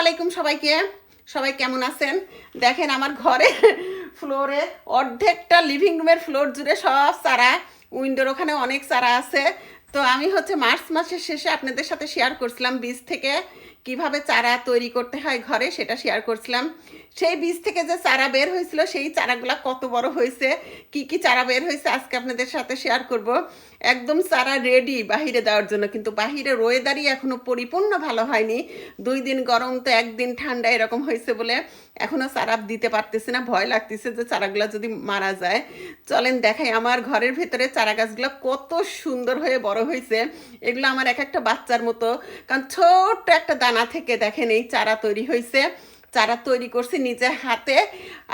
আলাইকুম সবাইকে। সবাই কেমন আছেন? দেখেন আমার ঘরে ফ্লোরে অর্ধেকটা লিভিং রুমের ফ্লোর জুড়ে সব চারা। উইন্ডোর ওখানে অনেক চারা আছে। তো আমি হচ্ছে মার্চ মাসের শেষে আপনাদের সাথে শেয়ার করছিলাম বীজ থেকে কীভাবে চারা তৈরি করতে হয় ঘরে, সেটা শেয়ার করছিলাম। সেই বীজ থেকে যে চারা বের হয়েছিল, সেই চারাগুলা কত বড় হয়েছে, কি কি চারা বের হয়েছে আজকে আপনাদের সাথে শেয়ার করব। একদম চারা রেডি বাহিরে দেওয়ার জন্য, কিন্তু বাহিরে ওয়েদারই এখনও পরিপূর্ণ ভালো হয়নি। দুই দিন গরম তো একদিন ঠান্ডা এরকম হয়েছে বলে এখনও চারা দিতে পারতেছি না, ভয় লাগতেছে যে চারাগুলো যদি মারা যায়। চলেন দেখাই আমার ঘরের ভেতরে চারা গাছগুলো কত সুন্দর হয়ে বড় হয়েছে। এগুলো আমার এক একটা বাচ্চার মতো। কারণ ছোট্ট একটা দানা থেকে দেখেন এই চারা তৈরি হয়েছে। চারা তৈরি করছি নিজের হাতে।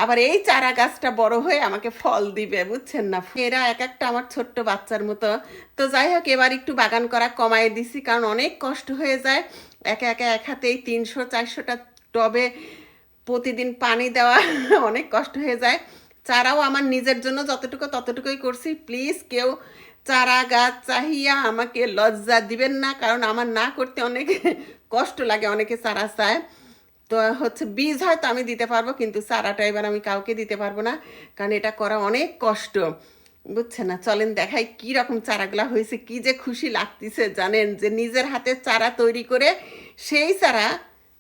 আবার এই চারা গাছটা বড় হয়ে আমাকে ফল দিবে, বুঝছেন না? এরা এক একটা আমার ছোট্ট বাচ্চার মতো। তো যাই হোক, এবার একটু বাগান করা কমায় দিছি, কারণ অনেক কষ্ট হয়ে যায়। একে একে এক হাতেই তিনশো, চারশোটা টবে প্রতিদিন পানি দেওয়া অনেক কষ্ট হয়ে যায়। চারাও আমার নিজের জন্য যতটুকু ততটুকুই করছি। প্লিজ কেউ চারা গাছ চাহিয়া আমাকে লজ্জা দিবেন না, কারণ আমার না করতে অনেক কষ্ট লাগে, অনেকে চারা চায়। তো হচ্ছে বীজ হয়তো আমি দিতে পারব, কিন্তু চারাটা এবার আমি কাউকে দিতে পারব না, কারণ এটা করা অনেক কষ্ট। বুঝছেন না? চলেন দেখাই কি রকম চারাগুলা হয়েছে, কি যে খুশি লাগতেছে, জানেন? যে নিজের হাতে চারা তৈরি করে সেই চারা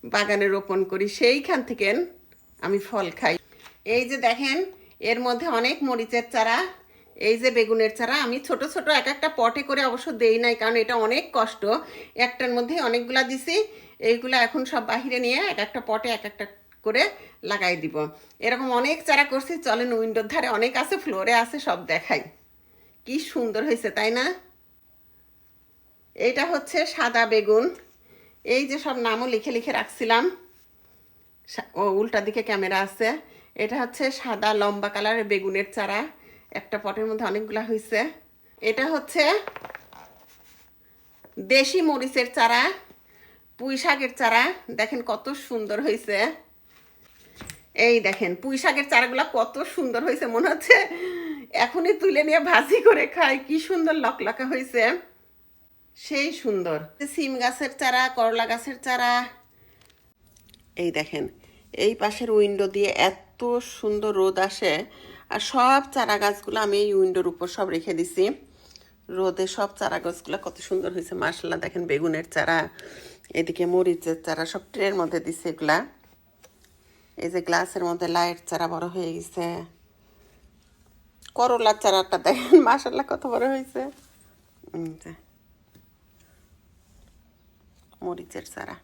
বাগানে রোপণ করি, সেইখান থেকে আমি ফল খাই। এই যে দেখেন, এর মধ্যে অনেক মরিচের চারা, এই যে বেগুনের চারা, আমি ছোট ছোট এক একটা পটে করে অবশ্য দেই নাই, কারণ এটা অনেক কষ্ট। একটার মধ্যে অনেকগুলা দিছি, এইগুলো এখন সব বাহিরে নিয়ে এক একটা পটে এক একটা করে লাগাই দিব। এরকম অনেক চারা করছি, চলেন উইন্ডোর ধারে অনেক আছে, ফ্লোরে আছে, সব দেখাই। কি সুন্দর হয়েছে, তাই না? এটা হচ্ছে সাদা বেগুন। এই যে সব নামও লিখে লিখে রাখছিলাম। ও, উল্টা দিকে ক্যামেরা আছে। এটা হচ্ছে সাদা লম্বা কালারের বেগুনের চারা। একটা পটের মধ্যে অনেকগুলা হয়েছে এটা হচ্ছে দেশি মরিচের চারা, পুঁই শাকের চারা। দেখেন কত সুন্দর হয়েছে এই দেখেন, পুঁই শাকের চারাগুলো কত সুন্দর হয়েছে মনে হচ্ছে। এখনই তুলে নিয়ে ভাজি করে খাই। কি সুন্দর লকলকা হয়েছে সেই সুন্দর। সিম গাছের চারা, করলা গাছের চারা। এই দেখেন, এই পাশের উইন্ডো দিয়ে এত সুন্দর রোদ আসে, আর সব চারা গাছগুলো আমি এই উইন্ডোর উপর সব রেখে দিছি। রোদে সব চারা গাছগুলো কত সুন্দর হয়েছে মার্শাল্লাহ দেখেন বেগুনের চারা, এদিকে মরিচের চারা, সব ট্রের মধ্যে দিছে এগুলা। এই যে গ্লাসের মধ্যে লাইট চারা বড় হয়ে গেছে। করলার চারাটা দেখেন মার্শাল্লাহ কত বড় হয়েছে। মরিচের চারা।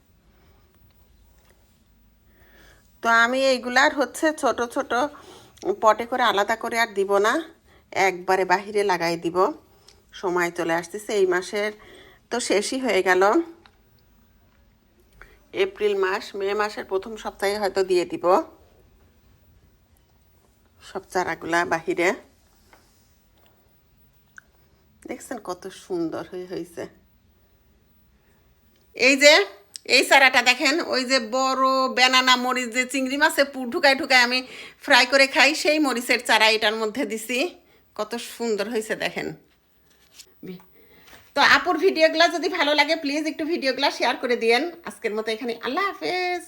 তো আমি এইগুলার হচ্ছে ছোট ছোট পটে করে আলাদা করে আর দিব না, একবারে বাহিরে লাগাই দিব। সময় চলে আসতেছে, এই মাসের তো শেষই হয়ে গেল। এপ্রিল মাস, মে মাসের প্রথম সপ্তাহে হয়তো দিয়ে দিব সব চারাগুলা বাহিরে। দেখছেন কত সুন্দর হয়ে হয়েছে। এই যে, এই চারাটা দেখেন, ওই যে বড় বেনানা মরিচ যে চিংড়ি মাছে পুর ঢুকায় ঢুকায় আমি ফ্রাই করে খাই, সেই মরিচের চারা এটার মধ্যে দিছি। কত সুন্দর হয়েছে দেখেন। তো আপুর ভিডিওগুলো যদি ভালো লাগে, প্লিজ একটু ভিডিওগুলো শেয়ার করে দিয়েন। আজকের মতো এখানে আল্লাহ হাফেজ।